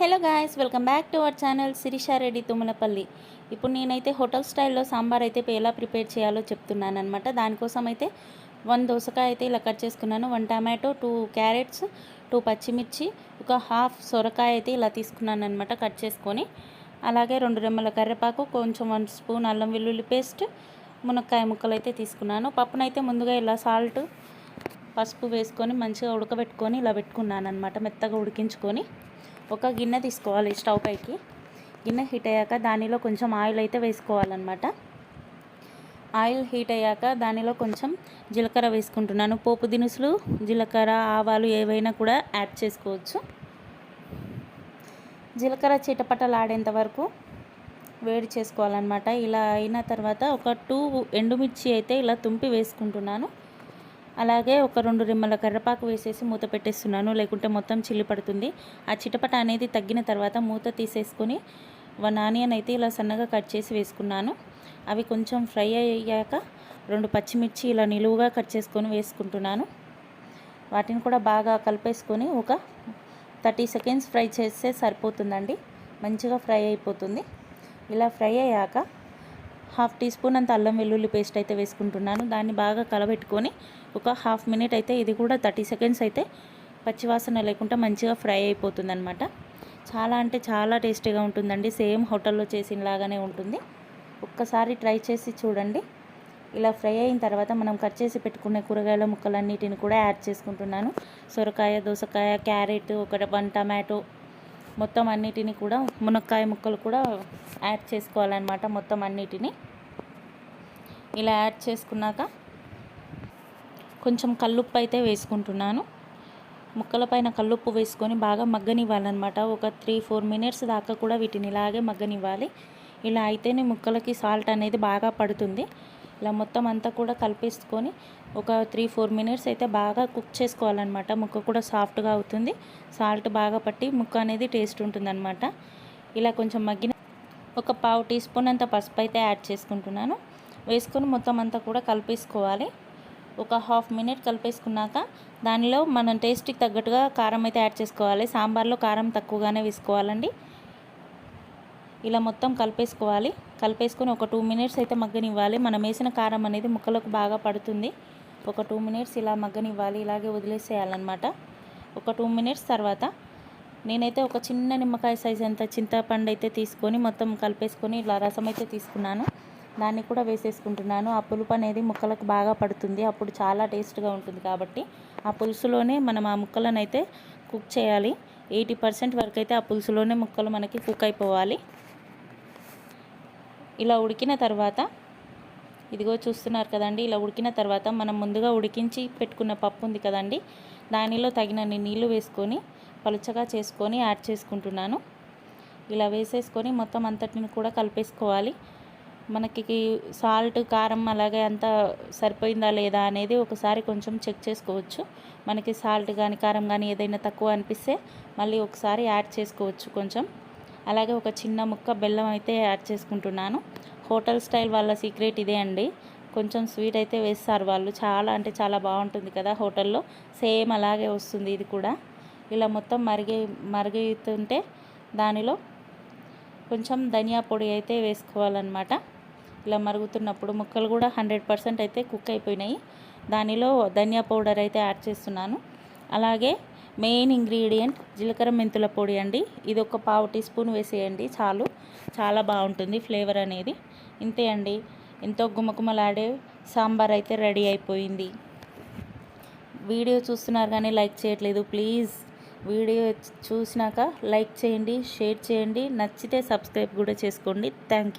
Hello guys welcome back to our channel Shirisha Reddy Thummalapalli. ఇప్పుడు నేనైతే hotel స్టైల్లో సాంబార్ అయితే ఎలా ప్రిపేర్ చేయాలో చెప్తున్నాను అనమాట దానికోసం అయితే వన్ దోసకాయ అయితే ఇలా కట్ చేసుకున్నాను. One tomato two carrots two పచ్చిమిర్చి ఒక హాఫ్ సొరకాయ అయితే ఇలా తీసుకున్నాను అనమాట కట్ చేసుకొని. అలాగే రెండు రెమ్మల కరివేపాకు కొంచెం వన్ స్పూన్ అల్లం వెల్లుల్లి పేస్ట్ మునక్కాయ ముక్కలు అయితే తీసుకున్నాను. పప్పునైతే ముందుగా ఇలా సాల్ట్ పసుపు వేసుకొని మంచిగా ఉడకబెట్టుకొని ఇలా పెట్టుకున్నాను అనమాట మెత్తగా ఉడికించుకొని. ఒక గిన్నె తీసుకోవాలి స్టవ్ పైకి. గిన్నె హీట్ అయ్యాక దానిలో కొంచెం ఆయిల్ అయితే వేసుకోవాలన్నమాట. ఆయిల్ హీట్ అయ్యాక దానిలో కొంచెం జీలకర్ర వేసుకుంటున్నాను. పోపు దినుసులు జీలకర్ర ఆవాలు ఏవైనా కూడా యాడ్ చేసుకోవచ్చు. జీలకర్ర చిటపటలాడేంత వరకు వేడి చేసుకోవాలన్నమాట. ఇలా అయిన తర్వాత ఒక టూ ఎండుమిర్చి అయితే ఇలా తుంపి వేసుకుంటున్నాను. అలాగే ఒక రెండు రిమ్మల కర్రపాకు వేసేసి మూత పెట్టేస్తున్నాను. లేకుంటే మొత్తం చిల్లి పడుతుంది. ఆ చిటపట అనేది తగ్గిన తర్వాత మూత తీసేసుకొని వన్ ఆనియన్ అయితే ఇలా సన్నగా కట్ చేసి వేసుకున్నాను. అవి కొంచెం ఫ్రై అయ్యాక రెండు పచ్చిమిర్చి ఇలా నిలువుగా కట్ చేసుకొని వేసుకుంటున్నాను. వాటిని కూడా బాగా కలిపేసుకొని ఒక థర్టీ సెకండ్స్ ఫ్రై చేస్తే సరిపోతుందండి. మంచిగా ఫ్రై అయిపోతుంది. ఇలా ఫ్రై అయ్యాక హాఫ్ టీ స్పూన్ అంత అల్లం వెల్లుల్లి పేస్ట్ అయితే వేసుకుంటున్నాను. దాన్ని బాగా కలబెట్టుకొని ఒక హాఫ్ మినిట్ అయితే ఇది కూడా థర్టీ సెకండ్స్ అయితే పచ్చివాసన లేకుండా మంచిగా ఫ్రై అయిపోతుంది అనమాట చాలా అంటే చాలా టేస్టీగా ఉంటుందండి. సేమ్ హోటల్లో చేసినలాగానే ఉంటుంది. ఒక్కసారి ట్రై చేసి చూడండి. ఇలా ఫ్రై అయిన తర్వాత మనం కట్ చేసి పెట్టుకునే కూరగాయల ముక్కలన్నిటిని కూడా యాడ్ చేసుకుంటున్నాను. సొరకాయ దోసకాయ క్యారెట్ ఒక వన్ టమాటో మొత్తం అన్నిటిని కూడా మునక్కాయ ముక్కలు కూడా యాడ్ చేసుకోవాలన్నమాట మొత్తం అన్నిటిని. ఇలా యాడ్ చేసుకున్నాక కొంచెం కల్లుప్పు అయితే వేసుకుంటున్నాను. ముక్కల పైన కల్లుప్పు వేసుకొని బాగా మగ్గనివ్వాలన్నమాట. ఒక త్రీ ఫోర్ మినిట్స్ దాకా కూడా వీటిని ఇలాగే మగ్గనివ్వాలి. ఇలా అయితేనే ముక్కలకి సాల్ట్ అనేది బాగా పడుతుంది. ఇలా మొత్తం అంతా కూడా కలిపేసుకొని ఒక త్రీ ఫోర్ మినిట్స్ అయితే బాగా కుక్ చేసుకోవాలన్నమాట. ముక్క కూడా సాఫ్ట్గా అవుతుంది. సాల్ట్ బాగా పట్టి ముక్క అనేది టేస్ట్ ఉంటుందన్నమాట. ఇలా కొంచెం మగ్గిన ఒక పావు టీ స్పూన్ అంత పసుపు అయితే యాడ్ చేసుకుంటున్నాను. వేసుకొని మొత్తం అంతా కూడా కలిపేసుకోవాలి. ఒక హాఫ్ మినిట్ కలిపేసుకున్నాక దానిలో మనం టేస్ట్కి తగ్గట్టుగా కారం అయితే యాడ్ చేసుకోవాలి. సాంబార్లో కారం తక్కువగానే వేసుకోవాలండి. ఇలా మొత్తం కలిపేసుకోవాలి. కలిపేసుకొని ఒక టూ మినిట్స్ అయితే మగ్గనివ్వాలి. మనం వేసిన కారం అనేది ముక్కలకు బాగా పడుతుంది. ఒక టూ మినిట్స్ ఇలా మగ్గనివ్వాలి. ఇలాగే వదిలేసేయాలన్నమాట. ఒక టూ మినిట్స్ తర్వాత నేనైతే ఒక చిన్న నిమ్మకాయ సైజ్ అంత చింతపండు అయితే తీసుకొని మొత్తం కలిపేసుకొని ఇలా రసం అయితే తీసుకున్నాను. దాన్ని కూడా వేసేసుకుంటున్నాను. ఆ పులుపు అనేది ముక్కలకు బాగా పడుతుంది. అప్పుడు చాలా టేస్ట్గా ఉంటుంది కాబట్టి ఆ పులుసులోనే మనం ఆ ముక్కలను అయితే కుక్ చేయాలి. ఎయిటీ పర్సెంట్ వరకు అయితే ఆ పులుసులోనే ముక్కలు మనకి కుక్ అయిపోవాలి. ఇలా ఉడికిన తర్వాత ఇదిగో చూస్తున్నారు కదండి ఇలా ఉడికిన తర్వాత మనం ముందుగా ఉడికించి పెట్టుకున్న పప్పు ఉంది కదండి దానిలో తగినన్ని నీళ్ళు వేసుకొని పలుచగా చేసుకొని యాడ్ చేసుకుంటున్నాను. ఇలా వేసేసుకొని మొత్తం అంతటిని కూడా కలిపేసుకోవాలి. మనకి సాల్ట్ కారం అలాగే అంతా సరిపోయిందా లేదా అనేది ఒకసారి కొంచెం చెక్ చేసుకోవచ్చు. మనకి సాల్ట్ కానీ కారం కానీ ఏదైనా తక్కువ అనిపిస్తే మళ్ళీ ఒకసారి యాడ్ చేసుకోవచ్చు కొంచెం. అలాగే ఒక చిన్న ముక్క బెల్లం అయితే యాడ్ చేసుకుంటున్నాను. హోటల్ స్టైల్ వాళ్ళ సీక్రెట్ ఇదే అండి. కొంచెం స్వీట్ అయితే వేస్తారు వాళ్ళు. చాలా అంటే చాలా బాగుంటుంది కదా హోటల్లో. సేమ్ అలాగే వస్తుంది ఇది కూడా. ఇలా మొత్తం మరిగి మరుగుతుంటే దానిలో కొంచెం ధనియా పొడి అయితే వేసుకోవాలన్నమాట. ఇలా మరుగుతున్నప్పుడు ముక్కలు కూడా హండ్రెడ్ పర్సెంట్ అయితే కుక్ అయిపోయినాయి. దానిలో ధనియా పౌడర్ అయితే యాడ్ చేస్తున్నాను. అలాగే మెయిన్ ఇంగ్రీడియంట్ జీలకర్ర మెంతుల పొడి అండి. ఇది ఒక పావు టీ స్పూన్ వేసేయండి చాలు. చాలా బాగుంటుంది ఫ్లేవర్ అనేది. ఇంతే అండి. ఎంతో గుమకుమలాడే సాంబార్ అయితే రెడీ అయిపోయింది. వీడియో చూస్తున్నారు కానీ లైక్ చేయట్లేదు ప్లీజ్. వీడియో చూసినాక లైక్ చేయండి షేర్ చేయండి. నచ్చితే సబ్స్క్రైబ్ కూడా చేసుకోండి. Thank you.